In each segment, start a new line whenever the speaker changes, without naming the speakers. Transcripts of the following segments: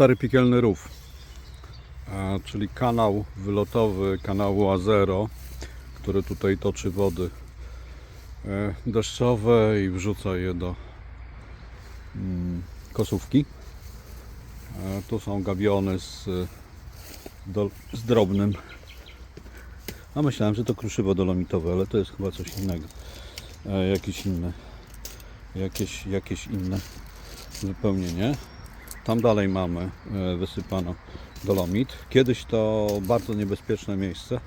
Stary Piekielny Rów, czyli kanał wylotowy kanału Azero, który tutaj toczy wody e, deszczowe i wrzuca je do mm, kosówki. E, Tu są gabiony z, z drobnym. A myślałem, że to kruszywo dolomitowe, ale to jest chyba coś innego. E, Jakieś inne. Jakieś, jakieś inne wypełnienie. Tam dalej mamy e, wysypano dolomit. Kiedyś to bardzo niebezpieczne miejsce,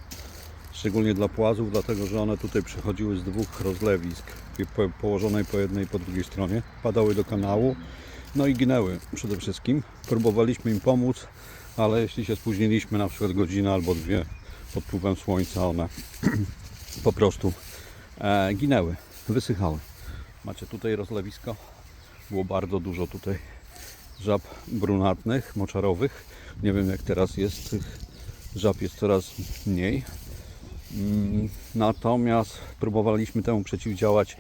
szczególnie dla płazów, dlatego że one tutaj przychodziły z dwóch rozlewisk, po- położonej po jednej i po drugiej stronie, padały do kanału, no i ginęły przede wszystkim. Próbowaliśmy im pomóc, ale jeśli się spóźniliśmy na przykład godzinę albo dwie pod wpływem słońca, one po prostu e, ginęły, wysychały. Macie tutaj rozlewisko, było bardzo dużo tutaj żab brunatnych, moczarowych. Nie wiem jak teraz jest, tych żab jest coraz mniej. Mm, Natomiast próbowaliśmy temu przeciwdziałać,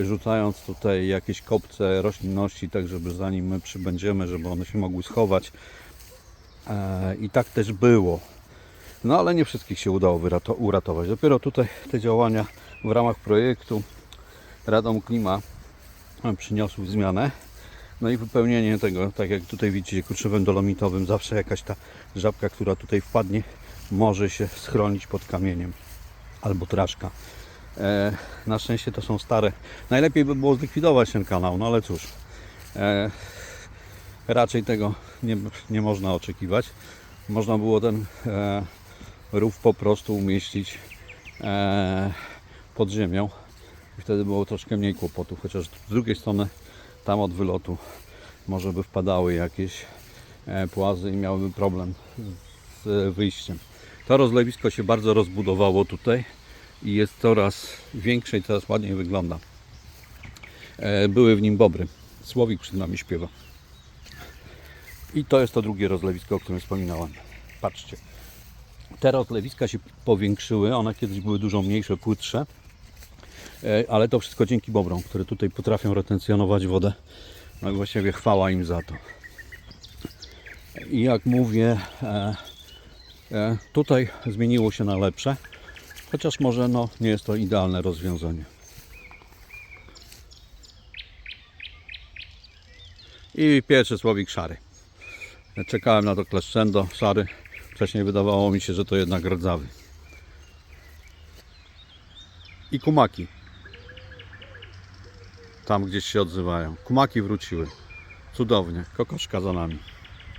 rzucając tutaj jakieś kopce roślinności, tak żeby zanim my przybędziemy, żeby one się mogły schować. E, I tak też było. No ale nie wszystkich się udało uratować. Dopiero tutaj te działania w ramach projektu Radom Klima przyniosły zmianę. No i wypełnienie tego, tak jak tutaj widzicie, kruszywem dolomitowym, zawsze jakaś ta żabka, która tutaj wpadnie, może się schronić pod kamieniem albo traszka. E, na szczęście to są stare. Najlepiej by było zlikwidować ten kanał, no ale cóż. E, raczej tego nie, nie można oczekiwać. Można było ten e, rów po prostu umieścić e, pod ziemią i wtedy było troszkę mniej kłopotów, chociaż z drugiej strony tam od wylotu może by wpadały jakieś e, płazy i miałyby problem z wyjściem. To rozlewisko się bardzo rozbudowało tutaj i jest coraz większe i coraz ładniej wygląda. E, Były w nim bobry. Słowik przed nami śpiewa. I to jest to drugie rozlewisko, o którym wspominałem. Patrzcie. Te rozlewiska się powiększyły. One kiedyś były dużo mniejsze, płytsze. E, ale to wszystko dzięki bobrom, które tutaj potrafią retencjonować wodę. No i właściwie chwała im za to. I jak mówię, e, e, tutaj zmieniło się na lepsze, chociaż może no, nie jest to idealne rozwiązanie. I pierwszy słowik szary. Czekałem na to kleszczędo szary. Wcześniej wydawało mi się, że to jednak rdzawy. I kumaki tam gdzieś się odzywają. Kumaki wróciły. Cudownie. Kokoszka za nami.